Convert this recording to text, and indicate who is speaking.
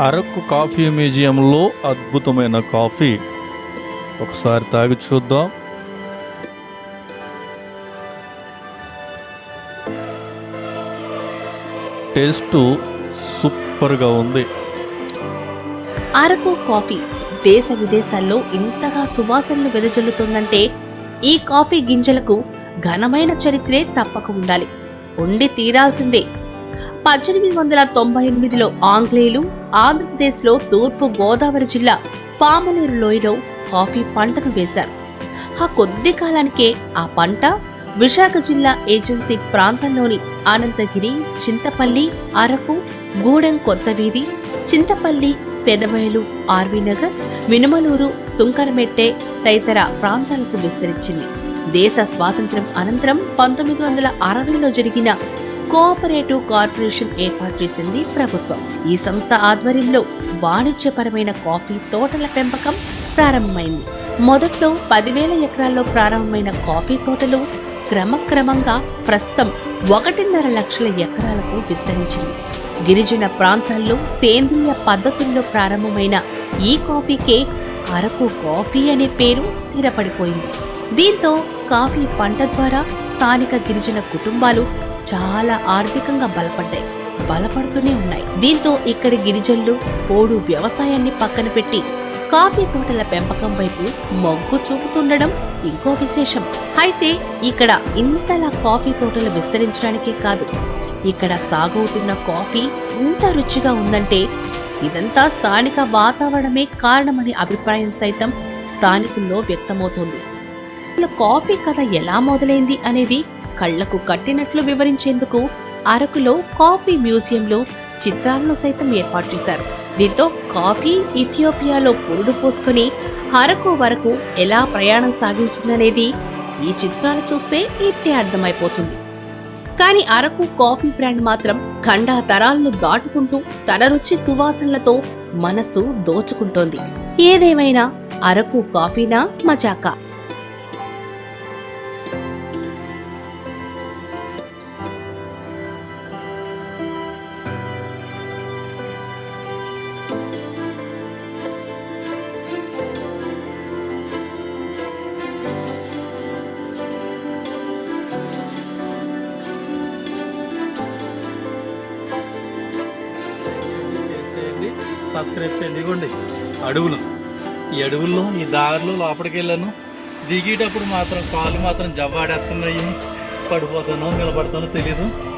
Speaker 1: Araku coffee మ్యూజియంలో అద్భుతమైన coffee. ఒకసారి తాగి చూద్దాం. టేస్ట్ సూపర్గా ఉంది.
Speaker 2: అరకు కాఫీ దేశ విదేశాల్లో ఇంతగా సువాసనలు వెదజల్లుతుందంటే ఈ కాఫీ గింజలకు ఘనమైన చరిత్రే తప్పక ఉండాలి. ఉండి తీరాల్సిందే. పద్దెనిమిది వందల తొంభై ఎనిమిదిలో ఆంగ్లేయులు ఆంధ్రప్రదేశ్లో తూర్పు గోదావరి జిల్లా పామలేరు లోయలో కాఫీ పంటను వేశారు. ఆ కొద్ది కాలానికే ఆ పంట విశాఖ జిల్లా ఏజెన్సీ ప్రాంతంలోని అనంతగిరి చింతపల్లి అరకు గూడెం కొత్తవీధి చింతపల్లి పెదబయలు ఆర్వీ నగర్ మినుమలూరు సుంకరమెట్టె తదితర ప్రాంతాలకు విస్తరించింది. దేశ స్వాతంత్ర్యం అనంతరం పంతొమ్మిది వందల అరవైలో జరిగిన కోఆపరేటివ్ కార్పొరేషన్ ఏర్పాటు చేసింది ప్రభుత్వం. ఈ సంస్థ ఆధ్వర్యంలో వాణిజ్యపరమైన కాఫీ తోటల పెంపకం ప్రారంభమైంది. మొదట్లో పదివేల ఎకరాల్లో ప్రారంభమైన కాఫీ తోటలు క్రమక్రమంగా ప్రస్తుతం ఒకటిన్నర లక్షల ఎకరాలకు విస్తరించింది. గిరిజన ప్రాంతాల్లో సేంద్రియ పద్ధతుల్లో ప్రారంభమైన ఈ కాఫీకే అరకు కాఫీ అనే పేరు స్థిరపడిపోయింది. దీంతో కాఫీ పంట ద్వారా స్థానిక గిరిజన కుటుంబాలు చాలా ఆర్థికంగా బలపడ్డాయి. బలపడుతూనే ఉన్నాయి. దీంతో ఇక్కడి గిరిజనులు పోడు వ్యవసాయాన్ని పక్కన పెట్టి కాఫీ తోటల పెంపకం వైపు మొగ్గు చూపుతుండడం ఇంకో విశేషం. అయితే ఇక్కడ ఇంతలా కాఫీ తోటలు విస్తరించడానికే కాదు. ఇక్కడ సాగవుతున్న కాఫీ ఇంత రుచిగా ఉందంటే ఇదంతా స్థానిక వాతావరణమే కారణమనే అభిప్రాయం సైతం స్థానికుల్లో వ్యక్తమవుతోంది. కాఫీ కథ ఎలా మొదలైంది? అనేది కళ్ళకు కట్టినట్లు వివరించేందుకు అరకులో కాఫీ మ్యూజియంలో చిత్రాలను సైతం ఏర్పాటు చేశారు. దీంతో కాఫీ ఇథియోపియాలో పురుడు పోసుకుని అరకు వరకు ఎలా ప్రయాణం సాగించిందనేది ఈ చిత్రాలు చూస్తే ఇట్టే అర్థమైపోతుంది. కానీ అరకు కాఫీ బ్రాండ్ మాత్రం ఖండా తరాలను దాటుకుంటూ తన రుచి సువాసనలతో మనసు దోచుకుంటోంది. ఏదేమైనా అరకు కాఫీనా మజాకా?
Speaker 3: సబ్స్క్రైబ్ చేయండి. ఇవ్వండి అడవులు. ఈ అడవుల్లో ఈ దారిలో లోపలికి వెళ్ళాను. దిగేటప్పుడు మాత్రం కాళ్ళు మాత్రం జవ్వాడేస్తున్నాయి. పడిపోతానో నిలబడతానో తెలీదు.